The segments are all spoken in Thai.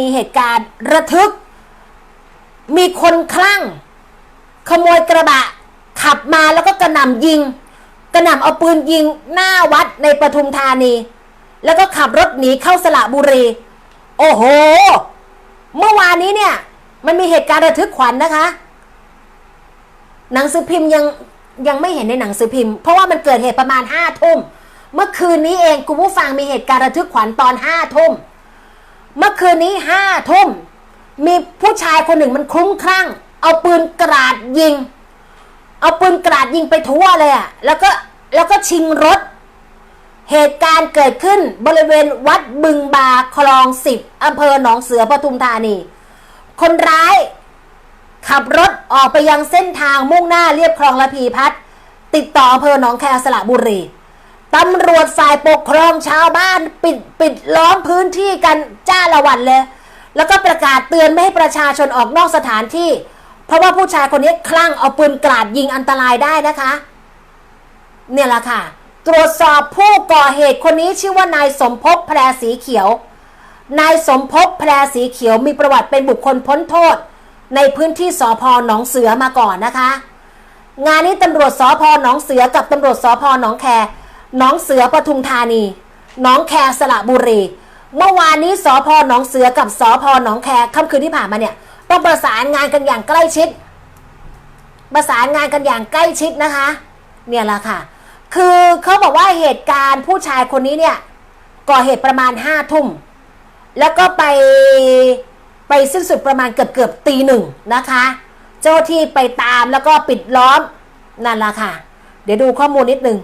มีเหตุการณ์ระทึก มีคนคลั่ง ขโมยกระบะ ขับมาแล้วก็กระหน่ำยิง กระหน่ำเอาปืนยิงหน้าวัดในปทุมธานี แล้วก็ขับรถหนีเข้าสระบุรี โอ้โห เมื่อวานนี้เนี่ย มันมีเหตุการณ์ระทึกขวัญนะคะ หนังสือพิมพ์ยังยังไม่เห็นในหนังสือพิมพ์ เพราะว่ามันเกิดเหตุประมาณห้าทุ่ม เมื่อคืนนี้เองคุณผู้ฟังมีเหตุการณ์ระทึกขวัญตอนห้าทุ่ม เมื่อคืนนี้ห้าทุ่ม มีผู้ชายคนหนึ่งมันคลุ้มคลั่ง เอาปืนกราดยิง เอาปืนกราดยิงไปทั่วเลยอะแล้วก็แล้วก็ชิงรถ เหตุการณ์เกิดขึ้นบริเวณวัดบึงบาคลองสิบอำเภอหนองเสือปทุมธานี คนร้ายขับรถออกไปยังเส้นทางมุ่งหน้าเรียบคลองละพีพัฒติดต่ออำเภอหนองแคสระบุรี ตำรวจฝ่ายปกครองชาวบ้านปิดปิดล้อมพื้นที่กันจ้าละวันเลย แล้วก็ประกาศเตือนไม่ให้ประชาชนออกนอกสถานที่ เพราะว่าผู้ชายคนนี้คลั่งเอาปืนกราดยิงอันตรายได้นะคะ เนี่ยแหละค่ะ ตรวจสอบผู้ก่อเหตุคนนี้ชื่อว่านายสมภพแพรสีเขียวนายสมภพแพรสีเขียวมีประวัติเป็นบุคคลพ้นโทษ ในพื้นที่สพหนองเสือมาก่อนนะคะ งานนี้ตำรวจสพหนองเสือกับตำรวจสพหนองแค น้องเสือปทุมธานีหนองแคสระบุรี เมื่อวานนี้สพหนองเสือกับสพหนองแคค่ำคืนที่ผ่านมาเนี่ยต้องประสานงานกันอย่างใกล้ชิด ประสานงานกันอย่างใกล้ชิดนะคะ เนี่ยละค่ะ คือเขาบอกว่าเหตุการณ์ผู้ชายคนนี้เนี่ยก่อเหตุประมาณห้าทุ่ม แล้วก็ไปไปสิ้นสุดประมาณเกือบเกือบตีหนึ่งนะคะ เจ้าที่ไปตามแล้วก็ปิดล้อมนั่นละค่ะ เดี๋ยวดูข้อมูลนิดนึง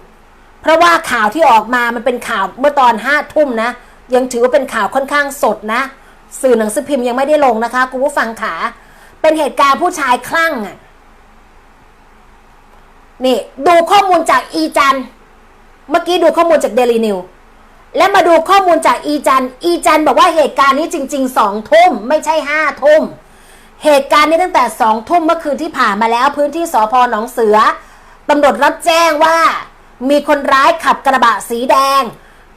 ราะว่าข่าวที่ออกมามันเป็นข่าวเมื่อตอนห้าทุ่มนะ ยังถือว่าเป็นข่าวค่อนข้างสดนะ สื่อหนังสือพิมพ์ยังไม่ได้ลงนะคะคุณผู้ฟังขาเป็นเหตุการณ์ผู้ชายคลั่งอะนี่ ดูข้อมูลจากอีจัน เมื่อกี้ดูข้อมูลจากเดลีนิวและมาดูข้อมูลจากอีจัน อีจันบอกว่าเหตุการณ์นี้จริงๆสองทุ่มไม่ใช่ห้าทุ่ม เหตุการณ์นี้ตั้งแต่สองทุ่มเมื่อคืนที่ผ่านมาแล้วพื้นที่สพหนองเสือตำรวจรับแจ้งว่า มีคนร้ายขับกระบะสีแดง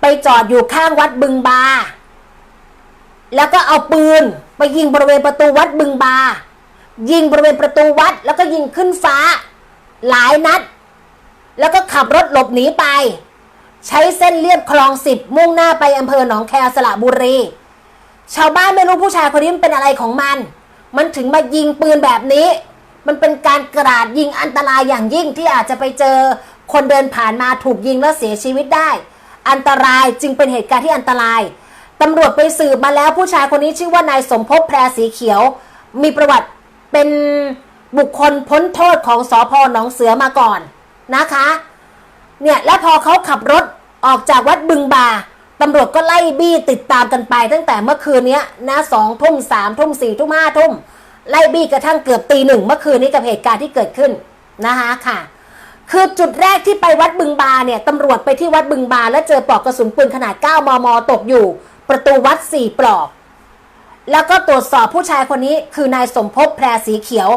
ไปจอดอยู่ข้างวัดบึงบา แล้วก็เอาปืนไปยิงบริเวณประตูวัดบึงบา ยิงบริเวณประตูวัด แล้วก็ยิงขึ้นฟ้า หลายนัด แล้วก็ขับรถหลบหนีไป ใช้เส้นเลียบคลองสิบมุ่งหน้าไปอำเภอหนองแคสระบุรี ชาวบ้านไม่รู้ผู้ชายคนนี้มันเป็นอะไรของมัน มันถึงมายิงปืนแบบนี้ มันเป็นการกราดยิงอันตรายอย่างยิ่งที่อาจจะไปเจอ คนเดินผ่านมาถูกยิงแล้วเสียชีวิตได้ อันตรายจึงเป็นเหตุการณ์ที่อันตรายตำรวจไปสืบมาแล้วผู้ชายคนนี้ชื่อว่านายสมภพแพรสีเขียว มีประวัติเป็นบุคคลพ้นโทษของสอพหนองเสือมาก่อนนะคะ เนี่ยแล้วพอเขาขับรถออกจากวัดบึงบาตำรวจก็ไล่บี้ติดตามกันไปตั้งแต่เมื่อคืนนี้นะสองทุ่มสามทุ่มสี่ทุ่มห้าทุ่มไล่บี้กระทั่งเกือบตีหนึ่งเมื่อคืนนี้กับเหตุการณ์ที่เกิดขึ้นนะคะค่ะ คือจุดแรกที่ไปวัดบึงบาเนี่ยตำรวจไปที่วัดบึงบา แล้วเจอปลอกกระสุนปืนขนาด 9 มม ตกอยู่ ประตูวัด 4 ปลอก แล้วก็ตรวจสอบผู้ชายคนนี้คือนายสมภพแพรสีเขียว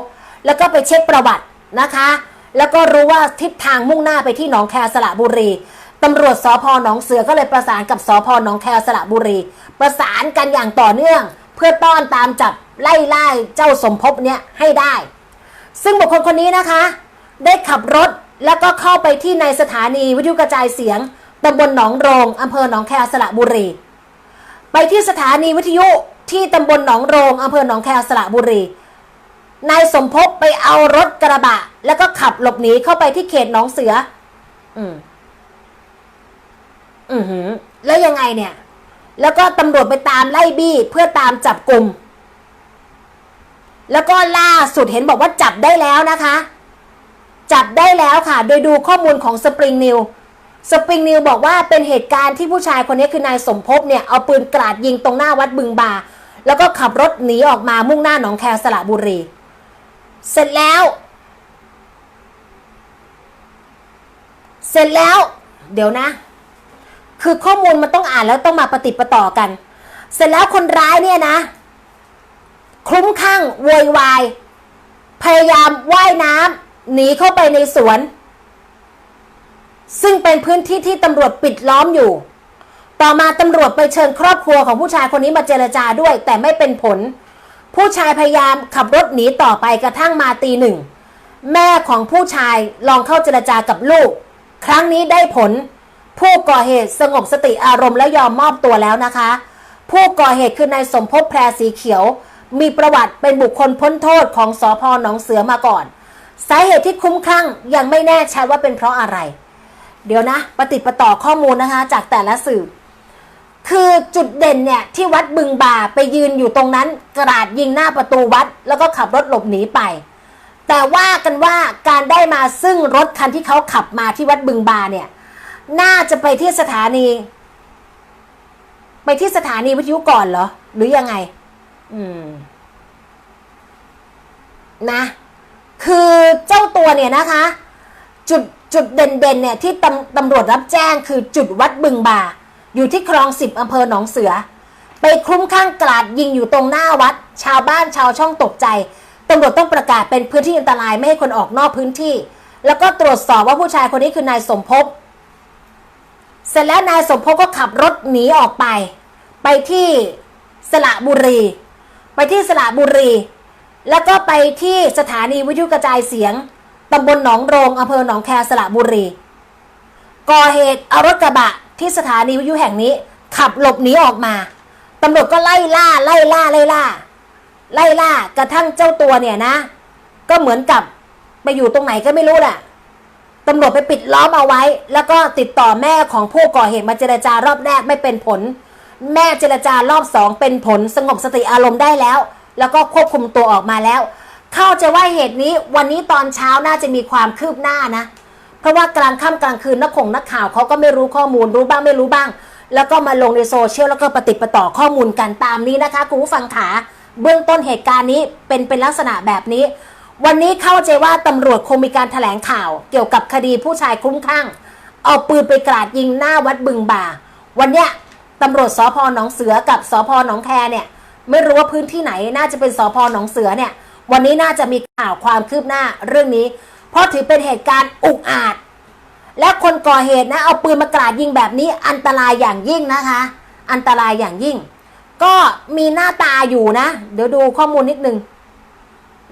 แล้วก็ไปเช็คประวัตินะคะ แล้วก็รู้ว่าทิศทางมุ่งหน้าไปที่หนองแคสระบุรีตำรวจสพหนองเสือก็เลยประสานกับสพหนองแคสระบุรี ประสานกันอย่างต่อเนื่อง เพื่อต้อนตามจับไล่ล่าเจ้าสมภพเนี่ยให้ได้ ซึ่งบุคคลคนนี้นะคะ ได้ขับรถ แล้วก็เข้าไปที่ในสถานีวิทยุกระจายเสียงตำบลหนองโรงอำเภอหนองแคสระบุรี ไปที่สถานีวิทยุที่ตำบลหนองโรงอำเภอหนองแคสระบุรี นายสมภพไปเอารถกระบะ แล้วก็ขับหลบหนีเข้าไปที่เขตหนองเสือ อืม อือหือ แล้วยังไงเนี่ย แล้วก็ตำรวจไปตามไล่บี้เพื่อตามจับกลุ่ม แล้วก็ล่าสุดเห็นบอกว่าจับได้แล้วนะคะ จับได้แล้วค่ะ โดยดูข้อมูลของสปริงนิวสปริงนิวบอกว่าเป็นเหตุการณ์ที่ผู้ชายคนนี้คือนายสมภพเนี่ย เอาปืนกราดยิงตรงหน้าวัดบึงบา แล้วก็ขับรถหนีออกมามุ่งหน้าหนองแคสระบุรี เสร็จแล้ว เสร็จแล้ว เดี๋ยวนะ คือข้อมูลมันต้องอ่านแล้วต้องมาปฏิปต่อกัน เสร็จแล้วคนร้ายเนี่ยนะ คลุ้มคลั่งโวยวาย พยายามว่ายน้ำ หนีเข้าไปในสวน ซึ่งเป็นพื้นที่ที่ตำรวจปิดล้อมอยู่ ต่อมาตำรวจไปเชิญครอบครัวของผู้ชายคนนี้มาเจรจาด้วย แต่ไม่เป็นผล ผู้ชายพยายามขับรถหนีต่อไปกระทั่งมาตีหนึ่ง แม่ของผู้ชายลองเข้าเจรจากับลูก ครั้งนี้ได้ผล ผู้ก่อเหตุสงบสติอารมณ์และยอมมอบตัวแล้วนะคะ ผู้ก่อเหตุคือนายสมภพแพรสีเขียว มีประวัติเป็นบุคคลพ้นโทษของสอพอหนองเสือมาก่อน สาเหตุที่คุ้มคลั่งยังไม่แน่ชัดว่าเป็นเพราะอะไร เดี๋ยวนะปฏิปต่อข้อมูลนะคะ จากแต่ละสื่อ คือจุดเด่นเนี่ยที่วัดบึงบาไปยืนอยู่ตรงนั้น กราดยิงหน้าประตูวัด แล้วก็ขับรถหลบหนีไป แต่ว่ากันว่าการได้มาซึ่งรถคันที่เขาขับมาที่วัดบึงบาเนี่ยน่าจะไปที่สถานี ไปที่สถานีวิทยุก่อนเหรอ หรือยังไง อืม นะ คือเจ้าตัวเนี่ยนะคะ จุดจุดเด่นๆเนี่ยที่ตำตำรวจรับแจ้งคือจุดวัดบึงบาอยู่ที่คลองสิบอำเภอหนองเสือ ไปคลุ้มข้างกลาดยิงอยู่ตรงหน้าวัด ชาวบ้านชาวช่องตกใจตำรวจต้องประกาศเป็นพื้นที่อันตรายไม่ให้คนออกนอกพื้นที่ แล้วก็ตรวจสอบว่าผู้ชายคนนี้คือนายสมภพเสร็จแล้วนายสมภพก็ขับรถหนีออกไป ไปที่สระบุรี ไปที่สระบุรี แล้วก็ไปที่สถานีวิทยุกระจายเสียงตำบลหนองโรงอำเภอหนองแคสระบุรี ก่อเหตุเอารถกระบะที่สถานีวิทยุแห่งนี้ ขับหลบหนีออกมาตำรวจก็ไล่ล่าไล่ล่าไล่ล่า ไล่ล่ากระทั่งเจ้าตัวเนี่ยนะ ก็เหมือนกับไปอยู่ตรงไหนก็ไม่รู้แหละตำรวจไปปิดล้อมเอาไว้ แล้วก็ติดต่อแม่ของผู้ก่อเหตุมาเจรจารอบแรกไม่เป็นผล แม่เจรจารอบสองเป็นผลสงบสติอารมณ์ได้แล้ว แล้วก็ควบคุมตัวออกมาแล้ว เข้าใจว่าเหตุนี้วันนี้ตอนเช้าน่าจะมีความคืบหน้านะ เพราะว่ากลางค่ำกลางคืนนักข่งนักข่าวเขาก็ไม่รู้ข้อมูลรู้บ้างไม่รู้บ้าง แล้วก็มาลงในโซเชียลแล้วก็ปฏิประต่อข้อมูลกันตามนี้นะคะคุณผู้ฟังขาเบื้องต้นเหตุการณ์นี้เป็นเป็นลักษณะแบบนี้ วันนี้เข้าใจว่าตำรวจคงมีการแถลงข่าวเกี่ยวกับคดีผู้ชายคลุ้มคลั่ง เอาปืนไปกราดยิงหน้าวัดบึงบ่า วันเนี้ยตำรวจสพหนองเสือกับสพหนองแคเนี่ย ไม่รู้ว่าพื้นที่ไหนน่าจะเป็นสพหนองเสือเนี่ย วันนี้น่าจะมีข่าวความคืบหน้าเรื่องนี้ เพราะถือเป็นเหตุการณ์อุกอาจ และคนก่อเหตุนะเอาปืนมากราดยิงแบบนี้อันตรายอย่างยิ่งนะคะ อันตรายอย่างยิ่ง ก็มีหน้าตาอยู่นะ เดี๋ยวดูข้อมูลนิดนึง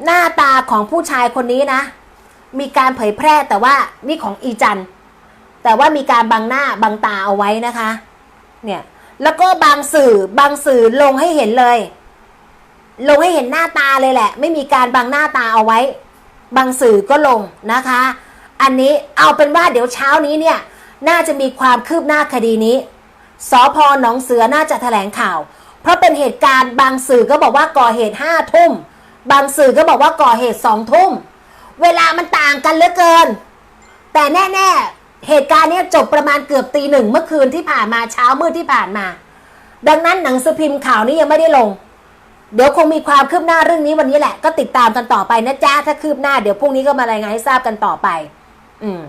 หน้าตาของผู้ชายคนนี้นะ มีการเผยแพร่แต่ว่านี่ของอีจันแต่ว่ามีการบังหน้าบังตาเอาไว้นะคะ เนี่ย แล้วก็บางสื่อบางสื่อลงให้เห็นเลย ลงให้เห็นหน้าตาเลยแหละ ไม่มีการบังหน้าตาเอาไว้ บางสื่อก็ลงนะคะ อันนี้เอาเป็นว่าเดี๋ยวเช้านี้เนี่ย น่าจะมีความคืบหน้าคดีนี้สพหนองเสือน่าจะแถลงข่าว เพราะเป็นเหตุการณ์บางสื่อก็บอกว่าก่อเหตุห้าทุ่ม บางสื่อก็บอกว่าก่อเหตุสองทุ่ม เวลามันต่างกันเหลือเกิน แต่แน่ ๆ เหตุการณ์นี้จบประมาณเกือบตีหนึ่งเมื่อคืนที่ผ่านมาเช้ามืดที่ผ่านมา ดังนั้นหนังสือพิมพ์ข่าวนี้ยังไม่ได้ลง เดี๋ยวคงมีความคืบหน้าเรื่องนี้วันนี้แหละ ก็ติดตามกันต่อไปนะจ๊ะถ้าคืบหน้าเดี๋ยวพรุ่งนี้ก็มารายงานให้ทราบกันต่อไป อืม